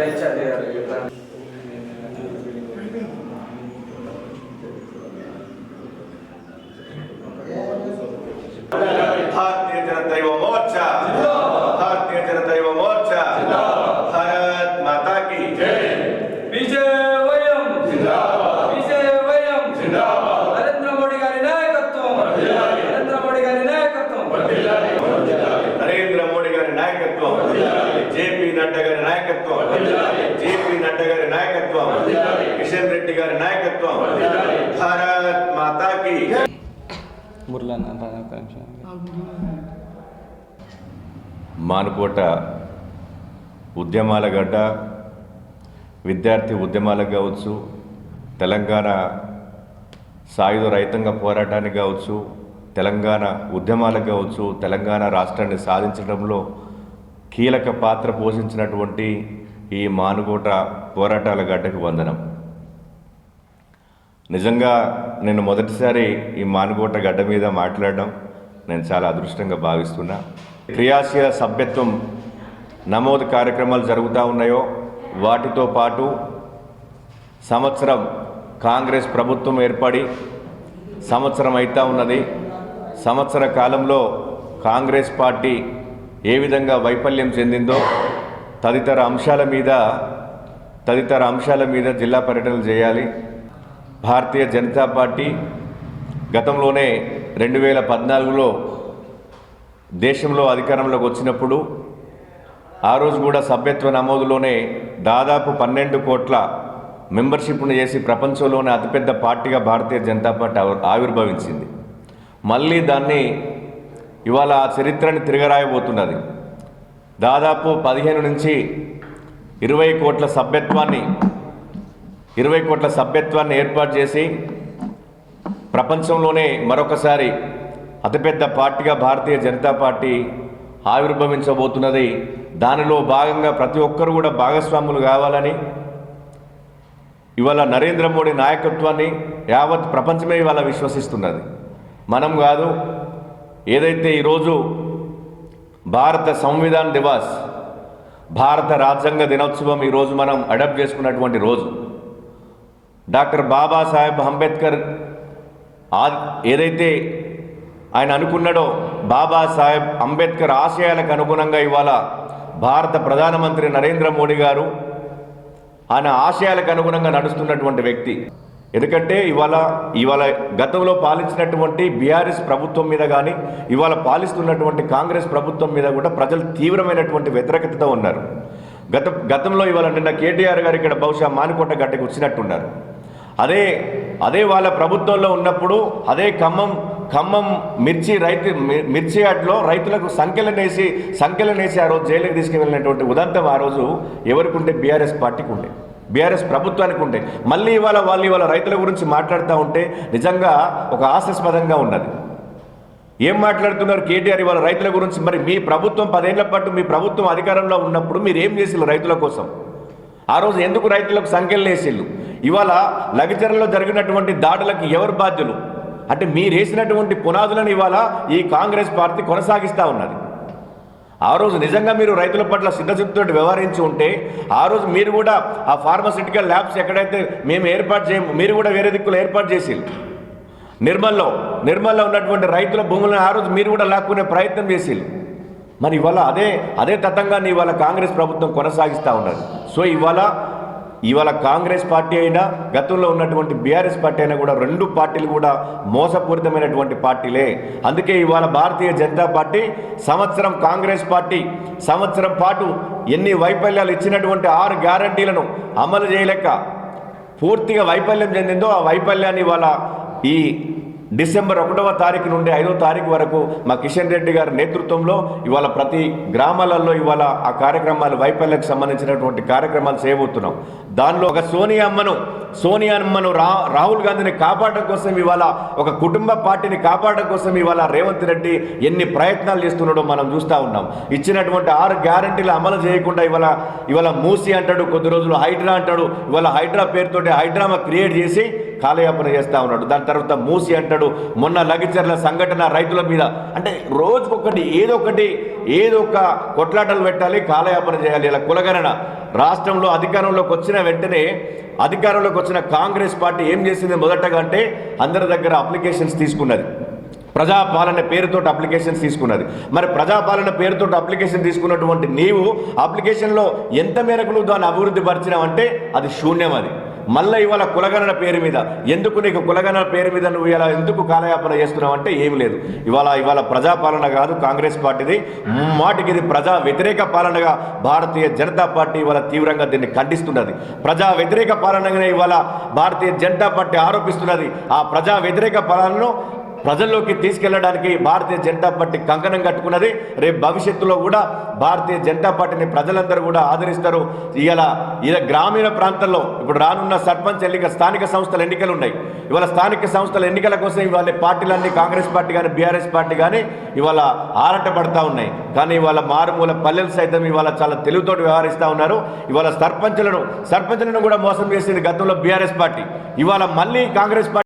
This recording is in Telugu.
adventure there. మానుకోట ఉద్యమాల గడ్డ విద్యార్థి ఉద్యమాలకు కావచ్చు తెలంగాణ సాయుధ రైతాంగ పోరాటానికి కావచ్చు తెలంగాణ ఉద్యమాలకు కావచ్చు తెలంగాణ రాష్ట్రాన్ని సాధించడంలో కీలక పాత్ర పోషించినటువంటి ఈ మానుకోట పోరాటాల గడ్డకు వందనం. నిజంగా నేను మొదటిసారి ఈ మానుకోట గడ్డ మీద మాట్లాడడం నేను చాలా అదృష్టంగా భావిస్తున్నా. క్రియాశీల సభ్యత్వం నమోదు కార్యక్రమాలు జరుగుతూ ఉన్నాయో వాటితో పాటు సంవత్సరం కాంగ్రెస్ ప్రభుత్వం ఏర్పడి సంవత్సరం అవుతా ఉన్నది. సంవత్సర కాలంలో కాంగ్రెస్ పార్టీ ఏ విధంగా వైఫల్యం చెందిందో తదితర అంశాల మీద తదితర అంశాల మీద జిల్లా పర్యటనలు చేయాలి. భారతీయ జనతా పార్టీ గతంలోనే రెండు వేల పద్నాలుగులో దేశంలో అధికారంలోకి వచ్చినప్పుడు ఆ రోజు కూడా సభ్యత్వ నమోదులోనే దాదాపు పన్నెండు కోట్ల మెంబర్షిప్ను చేసి ప్రపంచంలోనే అతిపెద్ద పార్టీగా భారతీయ జనతా పార్టీ ఆవిర్భవించింది. మళ్ళీ దాన్ని ఇవాళ ఆ చరిత్రని తిరగరాయబోతున్నది. దాదాపు పదిహేను నుంచి ఇరవై కోట్ల సభ్యత్వాన్ని ఇరవై కోట్ల సభ్యత్వాన్ని ఏర్పాటు చేసి ప్రపంచంలోనే మరొకసారి అతిపెద్ద పార్టీగా భారతీయ జనతా పార్టీ ఆవిర్భవించబోతున్నది. దానిలో భాగంగా ప్రతి ఒక్కరు కూడా భాగస్వాములు కావాలని ఇవాళ నరేంద్ర మోడీ నాయకత్వాన్ని యావత్ ప్రపంచమే ఇవాళ విశ్వసిస్తున్నది. మనం కాదు ఏదైతే ఈరోజు భారత సంవిధాన్ దివాస్ భారత రాజ్యాంగ దినోత్సవం ఈరోజు మనం అడాప్ట్ చేసుకున్నటువంటి రోజు డాక్టర్ బాబాసాహెబ్ అంబేద్కర్ ఆ ఏదైతే ఆయన అనుకున్నాడో బాబాసాహెబ్ అంబేద్కర్ ఆశయాలకు అనుగుణంగా ఇవాళ భారత ప్రధానమంత్రి నరేంద్ర మోడీ గారు ఆయన ఆశయాలకు అనుగుణంగా నడుస్తున్నటువంటి వ్యక్తి. ఎందుకంటే ఇవాళ ఇవాళ గతంలో పాలించినటువంటి బీఆర్ఎస్ ప్రభుత్వం మీద కానీ ఇవాళ పాలిస్తున్నటువంటి కాంగ్రెస్ ప్రభుత్వం మీద కూడా ప్రజలు తీవ్రమైనటువంటి వ్యతిరేకతతో ఉన్నారు. గత గతంలో ఇవాళ నిన్న కేటీఆర్ గారు ఇక్కడ బహుశా మానుకోట గడ్డకు వచ్చినట్టున్నారు. అదే అదే వాళ్ళ ప్రభుత్వంలో ఉన్నప్పుడు అదే ఖమ్మం ఖమ్మం మిర్చి రైతు మిర్చి యార్డ్లో రైతులకు సంఖ్యలనేసి సంఖ్యలనేసి ఆ రోజు జైలుకి తీసుకువెళ్ళినటువంటి ఉదంతం ఆ రోజు ఎవరికి ఉంటే బీఆర్ఎస్ పార్టీకి ఉండే బీఆర్ఎస్ ప్రభుత్వానికి ఉండే మళ్ళీ ఇవాళ వాళ్ళు ఇవాళ రైతుల గురించి మాట్లాడుతూ ఉంటే నిజంగా ఒక ఆశాస్పదంగా ఉన్నది. ఏం మాట్లాడుతున్నారు కేటీఆర్ ఇవాళ రైతుల గురించి? మరి మీ ప్రభుత్వం పదేళ్ళ పాటు మీ ప్రభుత్వం అధికారంలో ఉన్నప్పుడు మీరు ఏం చేసిల్లు రైతుల కోసం? ఆ రోజు ఎందుకు రైతులకు సంఖ్యలు వేసిల్లు ఇవాళ లగచర్లలో జరిగినటువంటి దాడులకు ఎవరు బాధ్యులు? అంటే మీరేసినటువంటి పునాదులను ఇవాళ ఈ కాంగ్రెస్ పార్టీ కొనసాగిస్తూ ఉన్నది. ఆ రోజు నిజంగా మీరు రైతుల పట్ల సిద్ధశక్తితో వ్యవహరించి ఉంటే ఆ రోజు మీరు కూడా ఆ ఫార్మసిటికల్ ల్యాబ్స్ ఎక్కడైతే మేము ఏర్పాటు చేయము మీరు కూడా వేరే దిక్కులు ఏర్పాటు చేసి నిర్మల్లో నిర్మల్లో ఉన్నటువంటి రైతుల భూములను ఆ రోజు మీరు కూడా లాక్కునే ప్రయత్నం చేసి మరి ఇవాళ అదే అదే తతంగాన్ని ఇవాళ కాంగ్రెస్ ప్రభుత్వం కొనసాగిస్తూ ఉన్నది. సో ఇవాళ ఇవాళ కాంగ్రెస్ పార్టీ అయినా గతంలో ఉన్నటువంటి బీఆర్ఎస్ పార్టీ అయినా కూడా రెండు పార్టీలు కూడా మోసపూరితమైనటువంటి పార్టీలే. అందుకే ఇవాళ భారతీయ జనతా పార్టీ సంవత్సరం కాంగ్రెస్ పార్టీ సంవత్సరం పాటు ఎన్ని వైఫల్యాలు ఇచ్చినటువంటి ఆరు గ్యారంటీలను అమలు చేయలేక పూర్తిగా వైఫల్యం చెందిందో ఆ వైఫల్యాన్ని ఇవాళ ఈ డిసెంబర్ ఒకటవ తారీఖు నుండి ఐదవ తారీఖు వరకు మా కిషన్ రెడ్డి గారి నేతృత్వంలో ఇవాళ ప్రతి గ్రామాలలో ఇవాళ ఆ కార్యక్రమాలు వైఫల్యకు సంబంధించినటువంటి కార్యక్రమాలు చేయబోతున్నాం. దానిలో ఒక సోనియా అమ్మను సోనియా అమ్మను రా రాహుల్ గాంధీని కాపాడడం కోసం ఇవాళ ఒక కుటుంబ పార్టీని కాపాడడం కోసం ఇవాళ రేవంత్ రెడ్డి ఎన్ని ప్రయత్నాలు చేస్తున్నాడో మనం చూస్తూ ఉన్నాం. ఇచ్చినటువంటి ఆరు గ్యారంటీలు అమలు చేయకుండా ఇవాళ ఇవాళ మూసి అంటాడు కొద్ది రోజులు హైడ్రా అంటాడు ఇవాళ హైడ్రా పేరుతోటి హైడ్రామా క్రియేట్ చేసి కాలయాపన చేస్తూ ఉన్నాడు. దాని తర్వాత మూసి అంటాడు మొన్న లగిచర్ల సంఘటన రైతుల మీద. అంటే రోజుకొకటి ఏదో ఒకటి ఏదో ఒక కొట్లాటలు పెట్టాలి కాలయాపన చేయాలి. ఇలా కులగణన. రాష్ట్రంలో అధికారంలోకి వచ్చిన వెంటనే అధికారంలోకి వచ్చిన కాంగ్రెస్ పార్టీ ఏం చేసింది మొదటగా అంటే అందరి దగ్గర అప్లికేషన్స్ తీసుకున్నది. ప్రజాపాలన పేరుతో అప్లికేషన్స్ తీసుకున్నది. మరి ప్రజాపాలన పేరుతో అప్లికేషన్ తీసుకున్నటువంటి నీవు అప్లికేషన్లో ఎంత మేరకు నువ్వు దాన్ని అభివృద్ధి పరిచినావంటే అది శూన్యం అది. మళ్ళీ ఇవాళ కులగణన పేరు మీద. ఎందుకు నీకు కులగణన పేరు మీద నువ్వు ఇలా ఎందుకు కాలయాపన చేస్తున్నావు అంటే ఏమి లేదు. ఇవాళ ఇవాళ ప్రజాపాలన కాదు కాంగ్రెస్ పార్టీది. మాటికి ఇది ప్రజా వ్యతిరేక పాలనగా భారతీయ జనతా పార్టీ ఇవాళ తీవ్రంగా దీన్ని ఖండిస్తున్నది. ప్రజా వ్యతిరేక పాలనగానే ఇవాళ భారతీయ జనతా పార్టీ ఆరోపిస్తున్నది. ఆ ప్రజా వ్యతిరేక పాలనను ప్రజల్లోకి తీసుకెళ్ళడానికి భారతీయ జనతా పార్టీ కంకణం కట్టుకున్నది. రేపు భవిష్యత్తులో కూడా భారతీయ జనతా పార్టీని ప్రజలందరూ కూడా ఆదరిస్తారు. ఇవాళ ఇలా గ్రామీణ ప్రాంతాల్లో ఇప్పుడు రానున్న సర్పంచ్ ఎన్నిక స్థానిక సంస్థల ఎన్నికలు ఉన్నాయి. ఇవాళ స్థానిక సంస్థల ఎన్నికల కోసం ఇవాళ పార్టీలన్నీ కాంగ్రెస్ పార్టీ కానీ బీఆర్ఎస్ పార్టీ కానీ ఇవాళ ఆరాటపడతా ఉన్నాయి. కానీ ఇవాళ మారుమూల పల్లెలు సైతం ఇవాళ చాలా తెలివితోటి వ్యవహరిస్తూ ఉన్నారు. ఇవాళ సర్పంచ్లను సర్పంచ్లను కూడా మోసం చేసింది గతంలో బీఆర్ఎస్ పార్టీ. ఇవాళ మళ్ళీ కాంగ్రెస్ పార్టీ